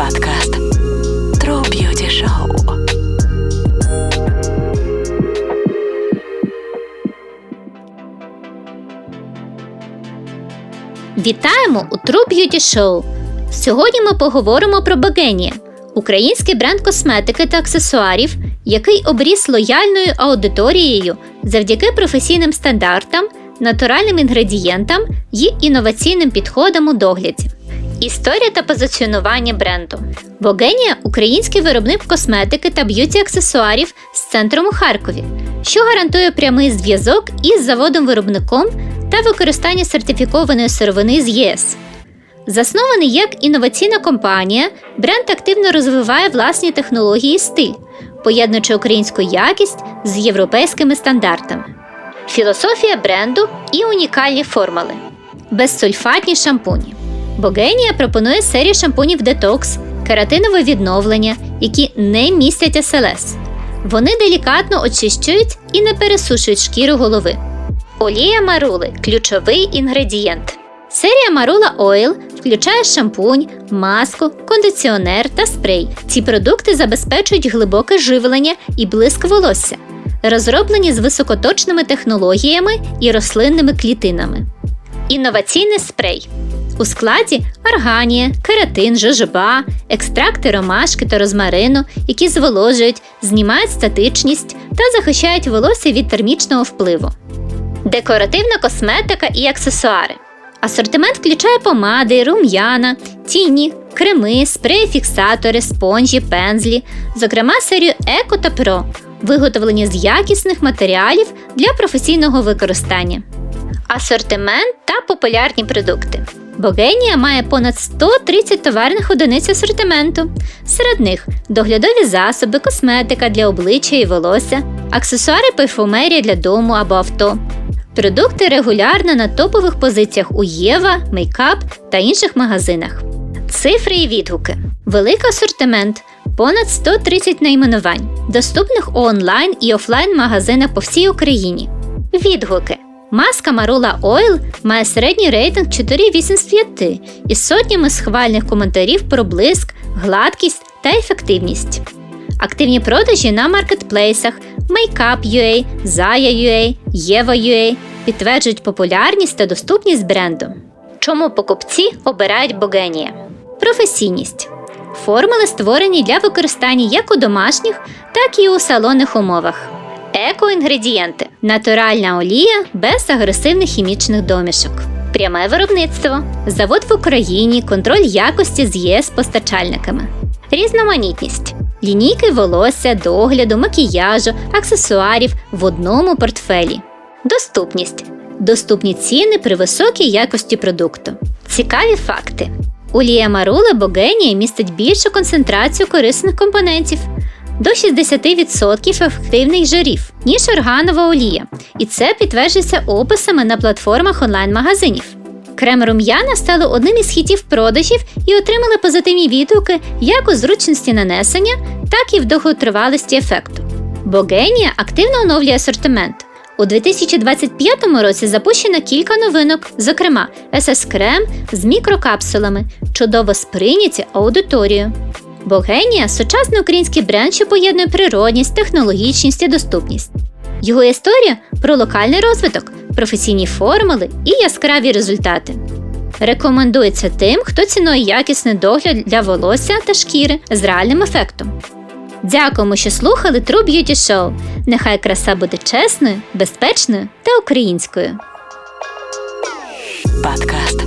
Подкаст True Beauty Show. Вітаємо у True Beauty Show! Сьогодні ми поговоримо про Богенія, український бренд косметики та аксесуарів, який обріс лояльною аудиторією завдяки професійним стандартам, натуральним інгредієнтам і інноваційним підходам у догляді. Історія та позиціонування бренду. Богенія український виробник косметики та б'юті аксесуарів з центром у Харкові, що гарантує прямий зв'язок із заводом-виробником та використання сертифікованої сировини з ЄС. Заснований як інноваційна компанія, бренд активно розвиває власні технології і стиль, поєднуючи українську якість з європейськими стандартами. Філософія бренду і унікальні формули. Безсульфатні шампуні. Богенія пропонує серію шампунів детокс, кератинове відновлення, які не містять СЛС. Вони делікатно очищують і не пересушують шкіру голови. Олія марули ключовий інгредієнт. Серія Marula Oil включає шампунь, маску, кондиціонер та спрей. Ці продукти забезпечують глибоке живлення і блиск волосся, розроблені з високоточними технологіями і рослинними клітинами. Інноваційний спрей. У складі арганія, кератин, жожоба, екстракти ромашки та розмарину, які зволожують, знімають статичність та захищають волосся від термічного впливу. Декоративна косметика і аксесуари. Асортимент включає помади, рум'яна, тіні, креми, спреї-фіксатори, спонжі, пензлі, зокрема серію Еко та Про, виготовлені з якісних матеріалів для професійного використання. Асортимент та популярні продукти. Богенія має понад 130 товарних одиниць асортименту. Серед них доглядові засоби, косметика для обличчя і волосся, аксесуари парфумерія для дому або авто. Продукти регулярно на топових позиціях у Єва, Мейкап та інших магазинах. Цифри і відгуки. Великий асортимент, понад 130 найменувань, доступних у онлайн і офлайн магазинах по всій Україні. Відгуки. Маска Marula Oil має середній рейтинг 4,8 з 5 із сотнями схвальних коментарів про блиск, гладкість та ефективність. Активні продажі на маркетплейсах Makeup.ua, Zaya.ua, Єва.ua підтверджують популярність та доступність бренду. Чому покупці обирають Богенія? Професійність. Формули створені для використання як у домашніх, так і у салонних умовах. Екоінгредієнти натуральна олія без агресивних хімічних домішок. Пряме виробництво, завод в Україні, контроль якості з ЄС постачальниками. Різноманітність. Лінійки волосся, догляду, макіяжу, аксесуарів в одному портфелі. Доступність. Доступні ціни при високій якості продукту. Цікаві факти. Олія Марула Богенія містить більшу концентрацію корисних компонентів до 60% ефективних жирів, ніж органова олія, і це підтверджується описами на платформах онлайн-магазинів. Крем рум'яна стали одним із хітів продажів і отримали позитивні відгуки як у зручності нанесення, так і в довготривалості ефекту. Богенія активно оновлює асортимент. У 2025 році запущено кілька новинок, зокрема ss крем з мікрокапсулами, чудово сприйняті аудиторією. Богенія сучасний український бренд, що поєднує природність, технологічність і доступність. Його історія про локальний розвиток, професійні формули і яскраві результати. Рекомендується тим, хто цінує якісний догляд для волосся та шкіри з реальним ефектом. Дякуємо, що слухали True Beauty Show. Нехай краса буде чесною, безпечною та українською. Подкаст